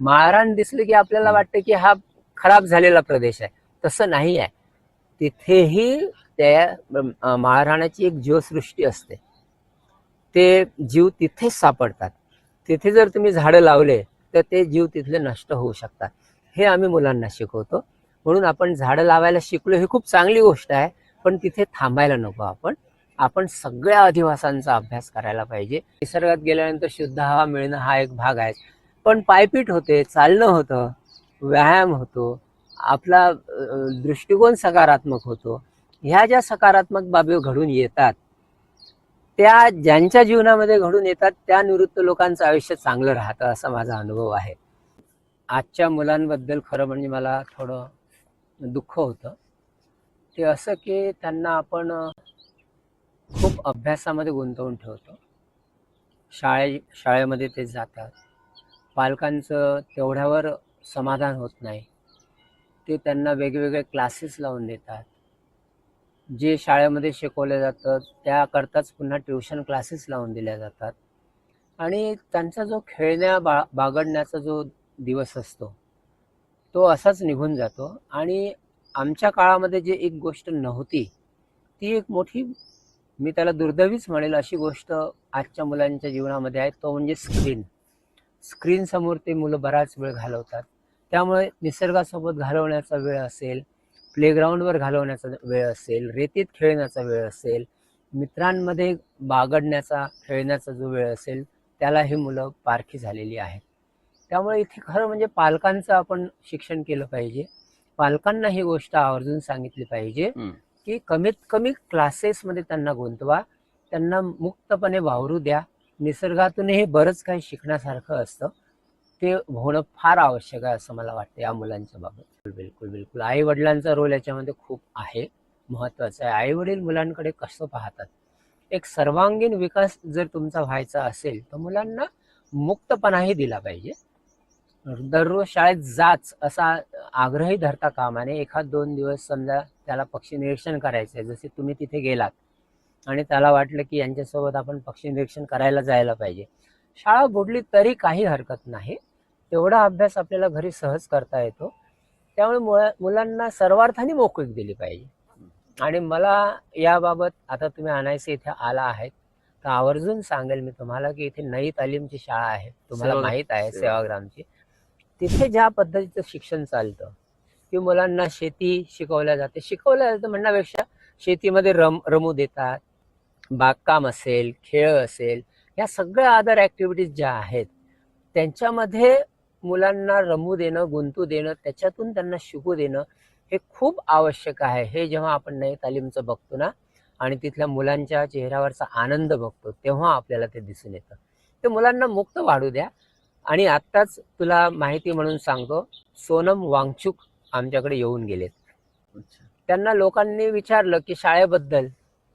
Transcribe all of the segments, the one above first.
माळरान दिसलं की आपल्याला. वाटतं की हा खराब झालेला प्रदेश आहे. तसं नाही आहे. तिथेही त्या अं, माळरानाची एक जीवसृष्टी असते. ते जीव तिथेच सापडतात. तिथे जर तुम्ही झाडं लावले तर ते जीव तिथले नष्ट होऊ शकतात. हे आम्ही मुलांना शिकवतो. म्हणून आपण झाडं लावायला शिकलो ही खूप चांगली गोष्ट आहे. पण तिथे थांबायला नको आपण. आपण सगळ्या अधिवासांचा अभ्यास करायला पाहिजे. निसर्गात गेल्यानंतर शुद्ध हवा मिळणं हा एक भाग आहे. पण पायपीट होते चालणं होतं व्यायाम होतो आपला दृष्टिकोन सकारात्मक होतो. ह्या ज्या सकारात्मक बाबी घडून येतात त्या ज्यांच्या जीवनामध्ये घडून येतात त्या निवृत्त लोकांचं आयुष्य चांगलं राहतं असा माझा अनुभव आहे. आजच्या मुलांबद्दल खरं म्हणजे मला थोडं दुःख होतं. ते असं की त्यांना आपण खूप अभ्यासामध्ये गुंतवून ठेवतो. शाळे शाळेमध्ये ते जातात. पालकांचं तेवढ्यावर समाधान होत नाही. ते त्यांना वेगवेगळे क्लासेस लावून देतात. जे शाळेमध्ये शिकवलं जातं त्याकरताच पुन्हा ट्युशन क्लासेस लावून दिल्या जातात. आणि त्यांचा जो खेळण्या बा बागडण्याचा जो दिवस असतो तो असाच निघून जातो. आणि आमच्या काळामध्ये जे एक गोष्ट नव्हती ती एक मोठी मी त्याला दुर्दैवीच म्हणेल अशी गोष्ट आजच्या मुलांच्या जीवनामध्ये आहे तो म्हणजे स्क्रीन स्क्रीन समोर ते मुलं बराच वेळ घालवतात. त्यामुळे निसर्गासोबत घालवण्याचा वेळ असेल प्लेग्राऊंडवर घालवण्याचा वेळ असेल रेतीत खेळण्याचा वेळ असेल मित्रांमध्ये बागडण्याचा खेळण्याचा जो वेळ असेल त्याला ही मुलं पारखी झालेली आहेत. त्यामुळे इथे खरं म्हणजे पालकांचं आपण शिक्षण केलं पाहिजे. पालकांना ही गोष्ट आवर्जून सांगितली पाहिजे. की कमीत कमी क्लासेसमध्ये त्यांना गुंतवा त्यांना मुक्तपणे वावरू द्या निसर्गातूनही बरंच काही शिकण्यासारखं असतं. ते होणं फार आवश्यक आहे असं मला वाटतं या मुलांच्या बाबत बिलकुल बिलकुल. आई वडिलांचा रोल याच्यामध्ये खूप आहे. महत्त्वाचा आहे. आई वडील मुलांकडे कसं पाहतात? एक सर्वांगीण विकास जर तुमचा व्हायचा असेल तर मुलांना मुक्तपणाही दिला पाहिजे. दररोज शाळेत जाच असा आग्रही धरता कामाने एखाद दोन दिवस समजा त्याला पक्षी निरीक्षण करायचं आहे जसे तुम्ही तिथे गेलात आणि त्याला वाटलं की यांच्यासोबत आपण पक्षी निरीक्षण करायला जायला पाहिजे. शाळा बुडली तरी काही हरकत नाही. तेवढा अभ्यास आपल्याला घरी सहज करता येतो. त्यामुळे मुला मुलांना सर्वार्थाने मोकळीक दिली पाहिजे. आणि मला याबाबत आता तुम्ही आणायचे इथे आला आहेत. तर आवर्जून सांगेल मी तुम्हाला की इथे नई तालीमची शाळा आहे. तुम्हाला माहीत आहे सेवा. सेवाग्रामची. तिथे ज्या पद्धतीचं शिक्षण चालतं की मुलांना शेती शिकवल्या जाते. शिकवल्या जातं म्हणण्यापेक्षा शेतीमध्ये रम रमू देतात बागकाम असेल खेळ असेल या सगळ्या अदर ॲक्टिव्हिटीज ज्या आहेत त्यांच्यामध्ये मुलांना रमू देणं गुंतू देणं त्याच्यातून त्यांना शिकू देणं हे खूप आवश्यक आहे. हे जेव्हा आपण नये तालीमचं बघतो ना आणि तिथल्या मुलांच्या चेहऱ्यावरचा आनंद बघतो तेव्हा आपल्याला ते दिसून येतं. ते मुलांना मुक्त वाढू द्या. आणि आत्ताच तुला माहिती म्हणून सांगतो सोनम वांगचूक आमच्याकडे येऊन गेलेत. त्यांना लोकांनी विचारलं की शाळेबद्दल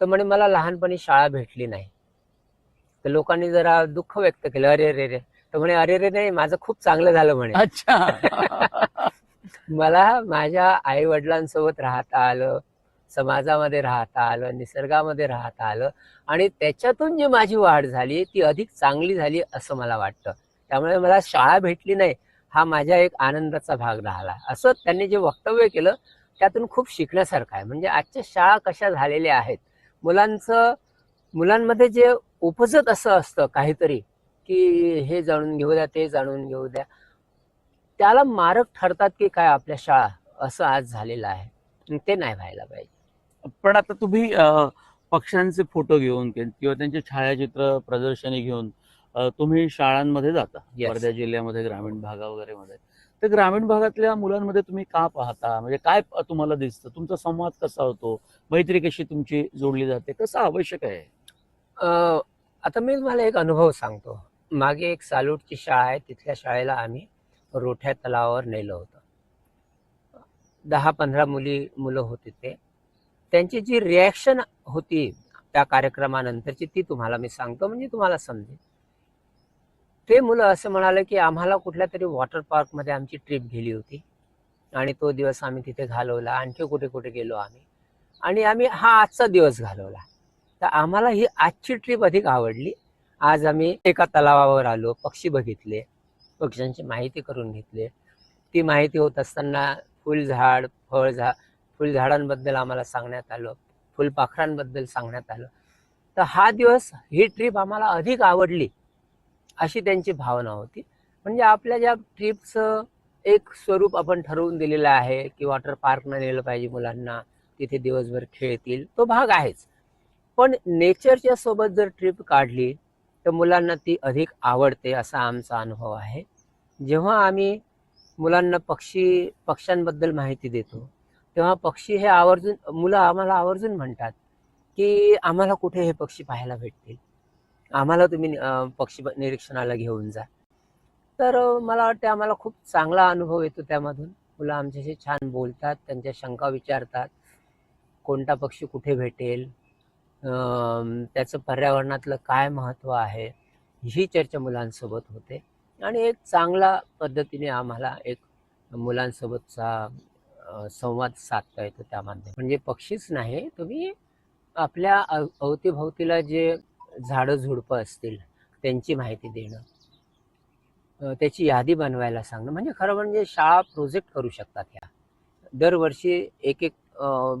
तर म्हणे मला लहानपणी शाळा भेटली नाही. तर लोकांनी जरा दुःख व्यक्त केलं अरे रे रे. तर म्हणे अरे रे नाही माझं खूप चांगलं झालं म्हणे. अच्छा. मला माझ्या आई वडिलांसोबत राहता आलं समाजामध्ये राहता आलं निसर्गामध्ये राहता आलं आणि त्याच्यातून जी माझी वाढ झाली ती अधिक चांगली झाली असं मला वाटतं. त्यामुळे मला शाळा भेटली नाही हा माझ्या एक आनंदाचा भाग राहिला. असं त्यांनी जे वक्तव्य केलं त्यातून खूप शिकण्यासारखं आहे. म्हणजे आजच्या शाळा कशा झालेल्या आहेत मुलांचं मुलांमध्ये जे उपजत असं असतं काहीतरी की हे जाणून घेऊ द्या ते जाणून घेऊ द्या त्याला मारक ठरतात की काय आपल्या शाळा असं आज झालेलं आहे. ते नाही व्हायला पाहिजे. पण आता तुम्ही पक्ष्यांचे फोटो घेऊन किंवा त्यांचे छायाचित्र प्रदर्शनी घेऊन तुम्ही शाळांमध्ये जाता. वर्धा जिल्ह्यामध्ये ग्रामीण भागा वगैरे मध्ये तर ग्रामीण भागातल्या मुलांमध्ये तुम्ही का पाहता? म्हणजे काय तुम्हाला दिसतं? तुमचा संवाद कसा होतो? मैत्री कशी तुमची जोडली जाते? कसं आवश्यक आहे? आता मी तुम्हाला एक अनुभव सांगतो. मागे एक सालूटची शाळा आहे. तिथल्या शाळेला आम्ही रोठ्या तलावावर नेलं होतं. दहा पंधरा मुली मुलं होती ते. त्यांची जी रिॲक्शन होती त्या कार्यक्रमानंतरची ती तुम्हाला मी सांगतो. म्हणजे तुम्हाला समजेल. ते मुलं असं म्हणाले की आम्हाला कुठल्या तरी वॉटर पार्कमध्ये आमची ट्रिप गेली होती. आणि तो दिवस आम्ही तिथे घालवला. आणखी कुठे कुठे गेलो आम्ही. आणि आम्ही हा आजचा दिवस घालवला. तर आम्हाला ही आजची ट्रिप अधिक आवडली. आज आम्ही एका तलावावर आलो पक्षी बघितले पक्ष्यांची माहिती करून घेतली. ती माहिती होत असताना फुलझाड फळझाड फुलझाडांबद्दल आम्हाला सांगण्यात आलं. फुलपाखरांबद्दल सांगण्यात आलं. तर हा दिवस ही ट्रिप आम्हाला अधिक आवडली. अशी त्यांची भावना होती. म्हणजे आपल्या ज्या ट्रिपचं एक स्वरूप आपण ठरवून दिलेलं आहे की वॉटर पार्कनं नेलं पाहिजे मुलांना तिथे दिवसभर खेळतील तो भाग आहेच. पण नेचरच्या सोबत जर ट्रिप काढली तर मुलांना ती अधिक आवडते असा आमचा अनुभव आहे. जेव्हा आम्ही मुलांना पक्षी पक्ष्यांबद्दल माहिती देतो तेव्हा पक्षी हे आवर्जून मुलं आम्हाला आवर्जून म्हणतात की आम्हाला कुठे हे पक्षी पाहायला भेटतील? आम्हाला तुम्ही पक्षी निरीक्षणाला घेऊन जा. तर मला वाटते आम्हाला खूप चांगला अनुभव येतो त्यामधून. मुलं आमच्याशी छान बोलतात त्यांच्या शंका विचारतात. कोणता पक्षी कुठे भेटेल? त्याचं पर्यावरणातलं काय महत्त्व आहे? ही चर्चा मुलांसोबत होते. आणि एक चांगला पद्धतीने आम्हाला एक मुलांसोबतचा संवाद साधता येतो त्यामध्ये म्हणजे पक्षीच नाही तुम्ही आपल्या अव- अवतीभोवतीला जे झाडं झुडपं असतील त्यांची माहिती देणं त्याची यादी बनवायला सांगणं म्हणजे खरं म्हणजे शाळा प्रोजेक्ट करू शकतात ह्या. दरवर्षी एक एक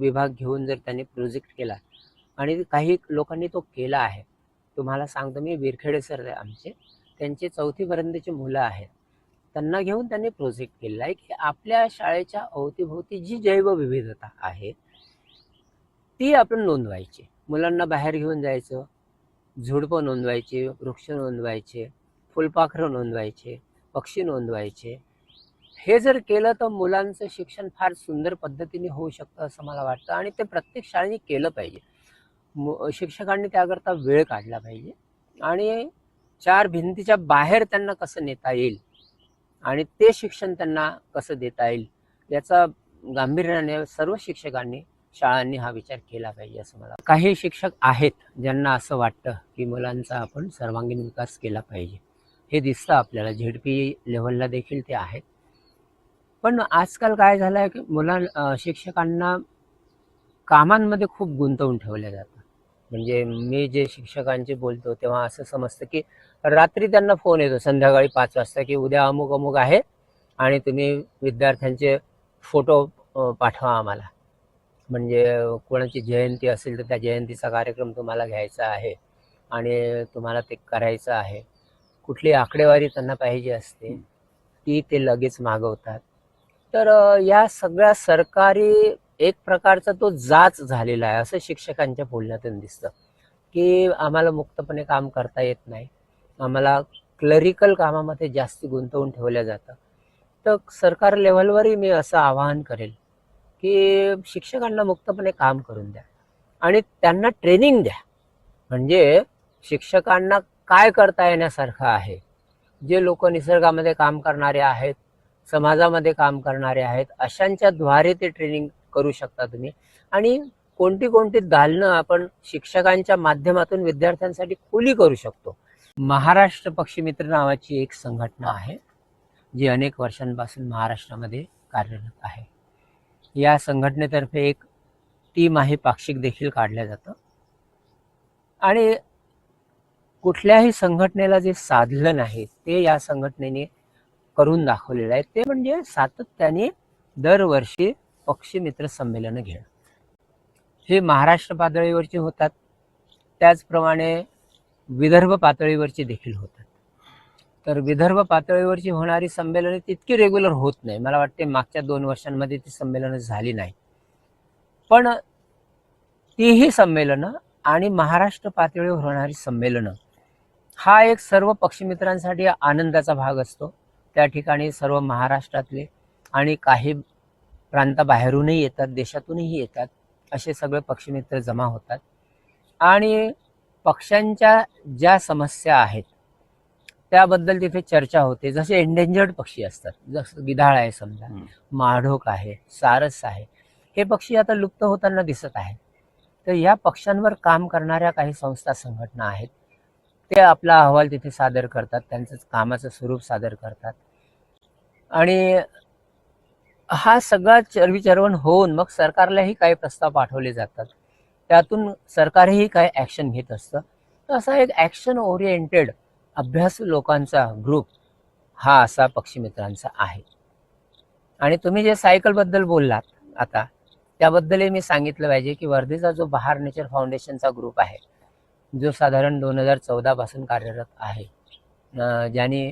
विभाग घेऊन जर त्यांनी प्रोजेक्ट केला आणि काही लोकांनी तो केला आहे. तुम्हाला सांगतो मी विरखेडे सर आहे आमचे. त्यांचे चौथीपर्यंतची मुलं आहेत. त्यांना घेऊन त्यांनी प्रोजेक्ट केलेला आहे की आपल्या शाळेच्या अवतीभोवती जी जैवविविधता आहे ती आपण नोंदवायची. मुलांना बाहेर घेऊन जायचं झुडपं नोंदवायचे वृक्ष नोंदवायचे फुलपाखरं नोंदवायचे पक्षी नोंदवायचे. हे जर केलं तर मुलांचं शिक्षण फार सुंदर पद्धतीने होऊ शकतं असं मला वाटतं आणि ते प्रत्येक शाळेने केलं पाहिजे. मु शिक्षकांनी त्याकरता वेळ काढला पाहिजे आणि चार भिंतीच्या बाहेर त्यांना कसं नेता येईल आणि ते शिक्षण त्यांना कसं देता येईल याचा गांभीर्याने सर्व शिक्षकांनी शाळांनी हा विचार केला पाहिजे असं मला काही शिक्षक आहेत ज्यांना असं वाटतं की मुलांचा आपण सर्वांगीण विकास केला पाहिजे. हे दिसतं आपल्याला. झेडपी लेवलला देखील ते आहेत. पण आजकाल काय झालं आहे की मुलां शिक्षकांना कामांमध्ये खूप गुंतवून ठेवल्या जातं म्हणजे मी जे शिक्षकांचे बोलतो तेव्हा असं समजतं की रात्री त्यांना फोन येतो. संध्याकाळी पाच वाजता की उद्या अमुक अमुक आहे आणि तुम्ही विद्यार्थ्यांचे फोटो पाठवा आम्हाला. म्हणजे कोणाची जयंती असेल तर त्या जयंतीचा कार्यक्रम तुम्हाला घ्यायचा आहे आणि तुम्हाला ते करायचं आहे. कुठली आकडेवारी त्यांना पाहिजे असते ती ते लगेच मागवतात. तर या सगळ्या सरकारी एक प्रकारचा तो जाच झालेला आहे असं शिक्षकांच्या बोलण्यातून दिसतं की आम्हाला मुक्तपणे काम करता येत नाही. आम्हाला क्लरिकल कामामध्ये जास्त गुंतवून ठेवलं जातं. तर सरकार लेव्हलवरही मी असं आवाहन करेल की शिक्षकांना मुक्तपणे काम करून द्या. आणि त्यांना ट्रेनिंग द्या. म्हणजे शिक्षकांना काय करता येण्यासारखं आहे? जे लोक निसर्गामध्ये काम करणारे आहेत समाजामध्ये काम करणारे आहेत अशांच्या द्वारे ते ट्रेनिंग करू शकता तुम्ही. आणि कोणती कोणती दालनं आपण शिक्षकांच्या माध्यमातून विद्यार्थ्यांसाठी खुली करू शकतो. महाराष्ट्र पक्षीमित्र नावाची एक संघटना आहे जी अनेक वर्षांपासून महाराष्ट्रामध्ये कार्यरत आहे. या संघटनेतर्फे एक तिमाही पाक्षिक देखील काढलं जातं. आणि कुठल्याही संघटनेला जे साधलं नाही ते या संघटनेने करून दाखवलेलं आहे. ते म्हणजे सातत्याने दरवर्षी पक्षी मित्र संमेलनं घेणं. हे महाराष्ट्र पातळीवरची होतात. त्याचप्रमाणे विदर्भ पातळीवरची देखील होतात. तर विदर्भ पातळीवरची होणारी संमेलने तितकी रेग्युलर होत नाही. मला वाटते मागच्या दोन वर्षांमध्ये ती संमेलनं झाली नाही. पण तीही संमेलनं आणि महाराष्ट्र पातळीवर होणारी संमेलनं हा एक सर्व पक्षीमित्रांसाठी आनंदाचा भाग असतो. त्या ठिकाणी सर्व महाराष्ट्रातले आणि काही प्रांताबाहेरूनही येतात देशातूनही येतात असे सगळे पक्षीमित्र जमा होतात. आणि पक्ष्यांच्या ज्या समस्या आहेत त्याबद्दल तिथे चर्चा होते. जसे एंडेंजर्ड पक्षी असतात. जसं गिधाळ आहे समजा. माढोक आहे सारस आहे. हे पक्षी आता लुप्त होताना दिसत आहेत. तर या पक्ष्यांवर काम करणाऱ्या काही संस्था संघटना आहेत. ते आपला अहवाल तिथे सादर करतात. त्यांचं कामाचं स्वरूप सादर करतात. आणि हा सगळा चरविचरवण होऊन मग सरकारलाही काही प्रस्ताव पाठवले जातात. त्यातून सरकारही काही ॲक्शन घेत असतं. तर असा एक ॲक्शन ओरिएंटेड अभ्यासू लोकांचा ग्रुप हा असा पक्षीमित्रांचा आहे. आणि तुम्ही जे सायकलबद्दल बोललात आता त्याबद्दलही मी सांगितलं पाहिजे की वर्धेचा जो बहार नेचर फाउंडेशनचा ग्रुप आहे जो साधारण दोन हजार चौदा पासून कार्यरत आहे ज्याने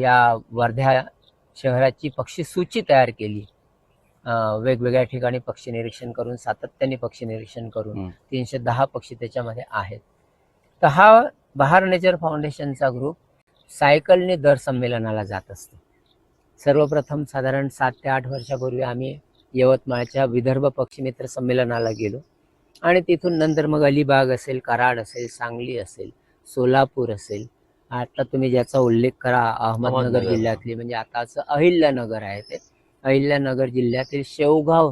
या वर्ध्या शहराची पक्षी सूची तयार केली. वेगवेगळ्या ठिकाणी पक्षी निरीक्षण करून सातत्याने पक्षी निरीक्षण करून. तीनशे दहा पक्षी त्याच्यामध्ये आहेत. तर हा बहार नेचर फाउंडेशनचा ग्रुप सायकलने दर संमेलनाला जात असतो. सर्वप्रथम साधारण सात ते आठ वर्षापूर्वी आम्ही यवतमाळच्या विदर्भ पक्षीमित्र संमेलनाला गेलो. आणि तिथून नंतर मग अलिबाग असेल कराड असेल सांगली असेल सोलापूर असेल. आता तुम्ही ज्याचा उल्लेख करा अहमदनगर. जिल्ह्यातली म्हणजे आताचं अहिल्यानगर आहे ते. अहिल्यानगर जिल्ह्यातील शेवगाव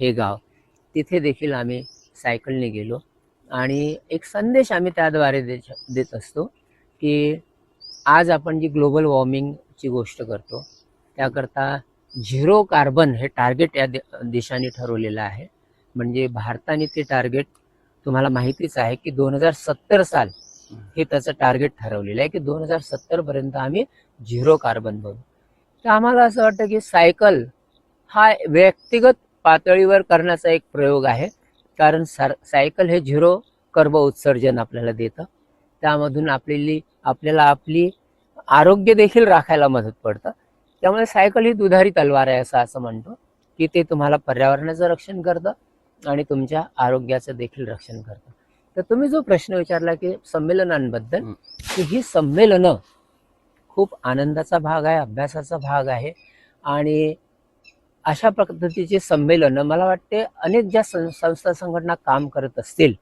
हे गाव तिथे देखील आम्ही सायकलने गेलो. आणि एक संदेश आम्ही त्याद्वारे देत देत असतो की आज आपण जी ग्लोबल वॉर्मिंगची गोष्ट करतो त्याकरता झिरो कार्बन हे टार्गेट या दे देशाने ठरवलेलं आहे. म्हणजे भारताने ते टार्गेट तुम्हाला माहितीच आहे की दोन हजार सत्तर साल हे त्याचं टार्गेट ठरवलेलं आहे की दोन हजार सत्तरपर्यंत आम्ही झिरो कार्बन बनू. तर आम्हाला असं वाटतं की सायकल हा व्यक्तिगत पातळीवर करण्याचा एक प्रयोग आहे. कारण सार सायकल हे झिरो कर्ब उत्सर्जन आपल्याला देतं. त्यामधून आपली आपल्याला आपली आरोग्य देखील राखायला मदत पडतं. त्यामुळे सायकल ही दुधारी तलवार आहे असं असं म्हणतो की ते तुम्हाला पर्यावरणाचं रक्षण करतं आणि तुमच्या आरोग्याचं देखील रक्षण करतं. तर तुम्ही जो प्रश्न विचारला की संमेलनांबद्दल. की ही संमेलनं खूप आनंदाचा भाग आहे अभ्यासाचा भाग आहे आणि अशा पद्धतीचे संमेलनं मला वाटते अनेक ज्या संस्था संघटना काम करत असतील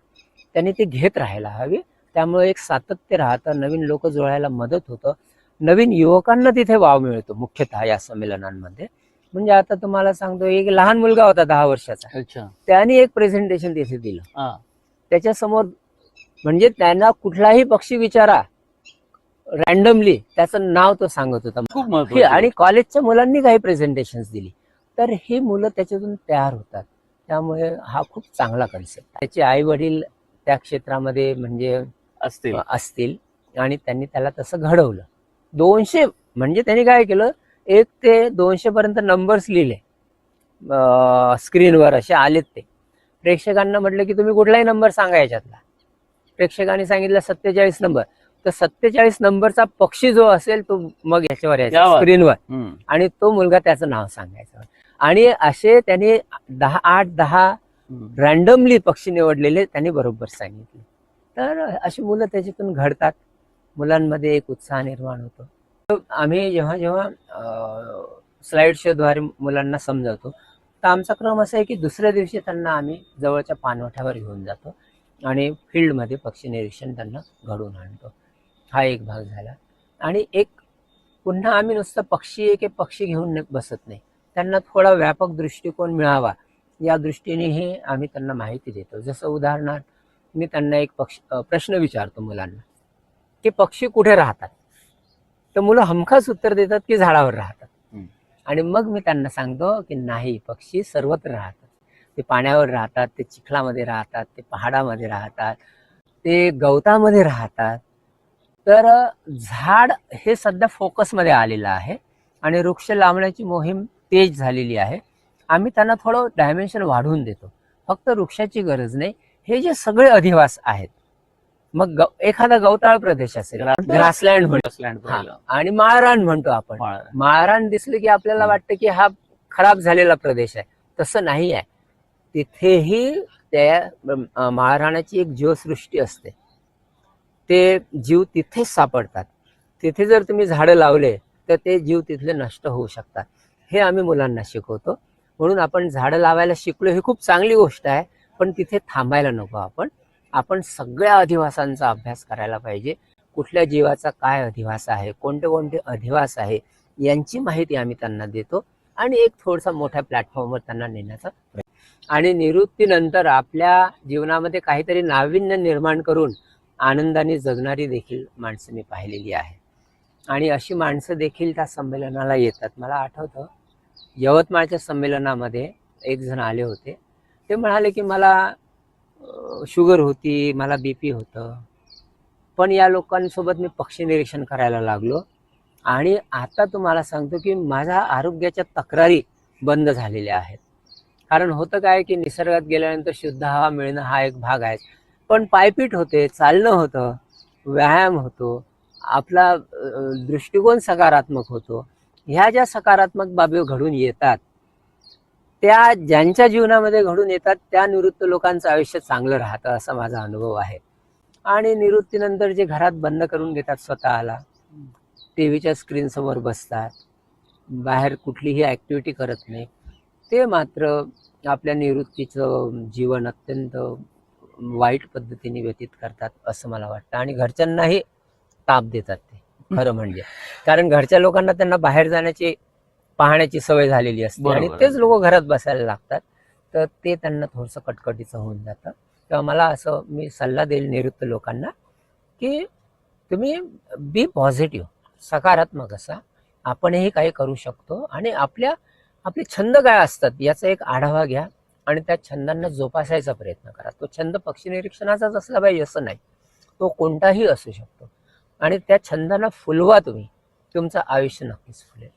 त्यांनी ते घेत राहायला हवी. त्यामुळे एक सातत्य राहतं नवीन लोक जोडायला मदत होतं. नवीन युवकांना तिथे वाव मिळतो मुख्यतः या संमेलनांमध्ये. म्हणजे आता तुम्हाला सांगतो एक लहान मुलगा होता दहा वर्षाचा. त्याने एक प्रेझेंटेशन तिथे दिलं. त्याच्यासमोर म्हणजे त्यांना कुठलाही पक्षी विचारा. रॅन्डमली त्याचं नाव तो सांगत होता. खूप आणि कॉलेजच्या मुलांनी काही प्रेझेंटेशन दिली. तर ही मुलं त्याच्यातून तयार होतात. त्यामुळे हा खूप चांगला कन्सेप्ट त्याचे आई वडील त्या क्षेत्रामध्ये म्हणजे असतील. असतील आणि त्यांनी त्याला तसं घडवलं. दोनशे म्हणजे त्यांनी काय केलं? एक ते दोनशे पर्यंत नंबर्स लिहिले. स्क्रीनवर असे आलेत ते. प्रेक्षकांना म्हटलं की तुम्ही कुठलाही नंबर सांगा याच्यातला. प्रेक्षकांनी सांगितलं सत्तेचाळीस नंबर तर सत्तेचाळीस नंबरचा पक्षी जो असेल तो मग याच्यावर यायचा. स्क्रीनवर. आणि तो मुलगा त्याचं नाव सांगायचं आणि असे त्यांनी दहा आठ दहा. रॅन्डमली पक्षी निवडलेले त्यांनी बरोबर सांगितले तर अशी मुलं त्याच्यातून घडतात मुलांमध्ये एक उत्साह निर्माण होतो आम्ही जेव्हा जेव्हा स्लाइड शोद्वारे मुलांना समजावतो तर आमचा क्रम असा आहे की दुसऱ्या दिवशी त्यांना आम्ही जवळच्या पानवठ्यावर घेऊन जातो आणि फील्डमध्ये पक्षी निरीक्षण त्यांना घडवून आणतो हा एक भाग झाला. आणि एक पुन्हा आम्ही नुसतं पक्षी एक एक पक्षी घेऊन बसत नाही. त्यांना थोडा व्यापक दृष्टिकोन मिळावा या दृष्टीनेही आम्ही त्यांना माहिती देतो. जसं उदाहरणार्थ मी त्यांना एक पक्ष प्रश्न विचारतो मुलांना की पक्षी कुठे राहतात? तर मुलं हमखास उत्तर देतात की झाडावर राहतात. आणि मग मी त्यांना सांगतो की नाही पक्षी सर्वत्र राहतात. ते पाण्यावर राहतात ते चिखलामध्ये राहतात ते पहाडामध्ये राहतात ते गवतामध्ये राहतात. तर झाड हे सध्या फोकसमध्ये आलेलं आहे आणि वृक्ष लावण्याची मोहीम तेज झालेली आहे. आम्ही त्यांना थोडं डायमेन्शन वाढवून देतो. फक्त वृक्षाची गरज नाही. हे जे सगळे अधिवास आहेत मग एखादा गवताळ प्रदेश असेल ग्रास- ग्रासलँड म्हणतो. ग्रासलँड हा. पाहिलं. आणि माळरान म्हणतो आपण. माळ. माळरान दिसलं की आपल्याला वाटतं की हा खराब झालेला प्रदेश आहे. तसं नाही आहे. तिथेही त्या अं, माळरानाची एक जीवसृष्टी असते. ते जीव तिथेच सापडतात. तिथे जर तुम्ही झाडं लावले तर ते जीव तिथले नष्ट होऊ शकतात. हे आम्ही मुलांना शिकवतो. म्हणून आपण झाडं लावायला शिकलो ही खूप चांगली गोष्ट आहे पण तिथे थांबायला नको आपण. आपण सगळ्या अधिवासांचा अभ्यास करायला पाहिजे. कुठल्या जीवाचा काय अधिवास आहे कोणते कोणते अधिवास आहे यांची माहिती आम्ही त्यांना देतो आणि एक थोडासा मोठ्या प्लॅटफॉर्मवर त्यांना नेण्याचा प्रयत्न. आणि निवृत्तीनंतर आपल्या जीवनामध्ये काहीतरी नाविन्य निर्माण करून आनंदाने जगणारी देखील माणसं मी पाहिलेली आहे. आणि अशी माणसं देखील त्या संमेलनाला येतात. मला आठवतं यवतमाळच्या संमेलनामध्ये एक जण आले होते. ते म्हणाले की मला शुगर होती मला बी पी होतं. पण या लोकांसोबत मी पक्षी निरीक्षण करायला लागलो. आणि आता तुम्हाला सांगतो की माझ्या आरोग्याच्या तक्रारी बंद झालेल्या आहेत. कारण होतं काय की निसर्गात गेल्यानंतर शुद्ध हवा मिळणं हा एक भाग आहे. पण पायपीट होते चालणं होतं व्यायाम होतो आपला दृष्टिकोन सकारात्मक होतो. ह्या ज्या सकारात्मक बाबी घडून येतात त्या ज्यांच्या जीवनामध्ये घडून येतात त्या निवृत्त लोकांचं आयुष्य चांगलं राहतं असा माझा अनुभव आहे. आणि निवृत्तीनंतर जे घरात बंद करून घेतात स्वतःला टी व्हीच्या स्क्रीनसमोर बसतात बाहेर कुठलीही ॲक्टिव्हिटी करत नाही ते मात्र आपल्या निवृत्तीचं जीवन अत्यंत वाईट पद्धतीने व्यतीत करतात असं मला वाटतं. आणि घरच्यांनाही ताप देतात ते खरं म्हणजे. कारण घरच्या लोकांना त्यांना बाहेर जाण्याची पाहण्याची सवय झालेली असते. आणि. तेच लोक घरात बसायला लागतात. तर ते त्यांना थोडंसं कटकटीचं होऊन जातं. तेव्हा मला असं मी सल्ला देईल निवृत्त लोकांना की तुम्ही बी पॉझिटिव्ह सकारात्मक असा. आपणही काही करू शकतो. आणि आपल्या आपले छंद काय असतात याचा एक आढावा घ्या. आणि त्या छंदांना जोपासायचा प्रयत्न करा. तो छंद पक्षी निरीक्षणाचाच असला पाहिजे असं नाही. तो कोणताही असू शकतो. आणि त्या छंदांना फुलवा तुम्ही. तुमचं आयुष्य नक्कीच फुलेल.